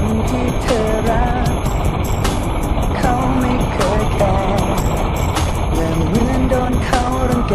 คนที่เธอรัก เขาไม่เคยแคร์และเหมือนโดนเขารังแก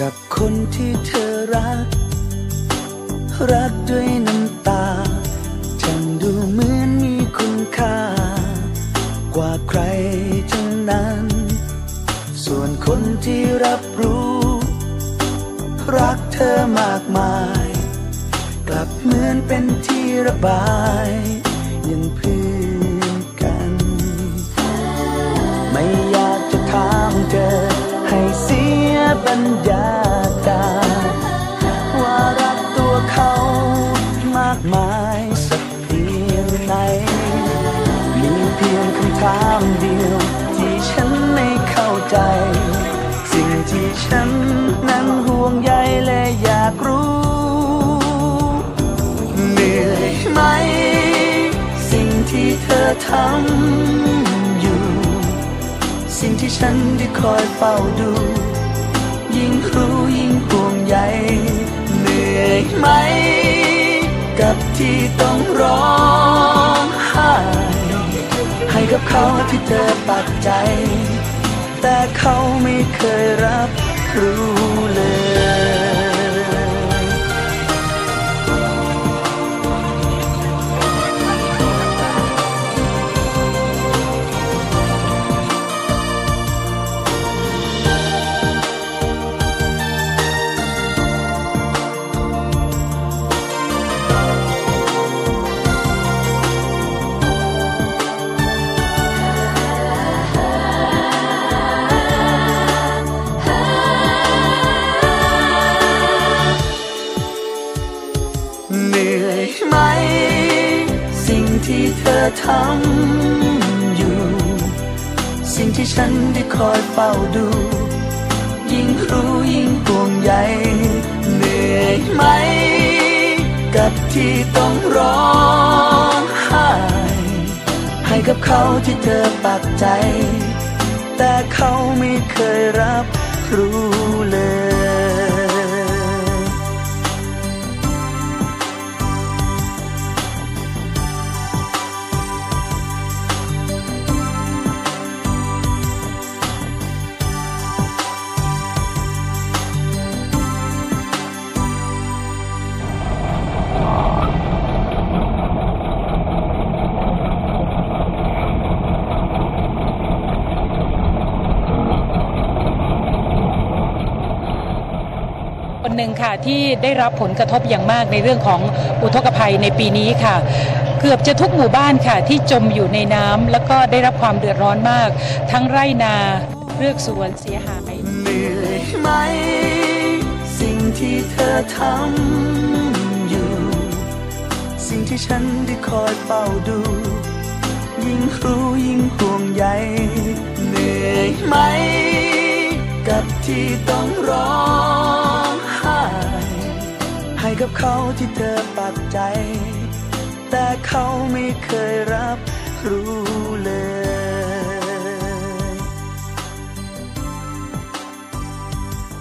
กับคนที่เธอรัก รักด้วยน้ำตาฉันดูเหมือนมีคุณค่า กว่าใครทั้งนั้น ส่วนคนที่รับรู้ รักเธอมากมาย กลับเหมือนเป็นที่ระบายยังเพื่อนกัน ไม่อยากจะถามเธอให้เสียบรร เพียงคำถามเดียว ที่ฉันไม่เข้าใจ สิ่งที่ฉันนั้นห่วงใยและอยากรู้เหนื่อยไหม สิ่งที่เธอทำอยู่ สิ่งที่ฉันได้คอยเฝ้าดู ยิ่งรู้ยิ่งห่วงใยเหนื่อยไหม กับที่ต้องร้องไห้ให้ กับเขาที่เธอปักใจ แต่เขาไม่เคยรับรู้เลย ที่เธอทำอยู่ สิ่งที่ฉันได้คอยเฝ้าดู ยิ่งรู้ยิ่งห่วงใยเหนื่อยไหม กับที่ต้องร้องไห้ให้กับเขาที่เธอปักใจ แต่เขาไม่เคยรับรู้เลย หนึ่งค่ะที่ได้รับผลกระทบอย่างมากในเรื่องของอุทกภัยในปีนี้ค่ะ เกือบจะทุกหมู่บ้านค่ะที่จมอยู่ในน้ำแล้วก็ได้รับความเดือดร้อนมาก ทั้งไร่นาเรือกสวนเสียหายเหนื่อยไหม สิ่งที่เธอทำอยู่ สิ่งที่ฉันได้คอยเฝ้าดู ยิ่งรู้ยิ่งห่วงใยเหนื่อยไหม กับที่ต้องรอับเขาที่เธอปักใจ แต่เขาไม่เคยรับรู้เลย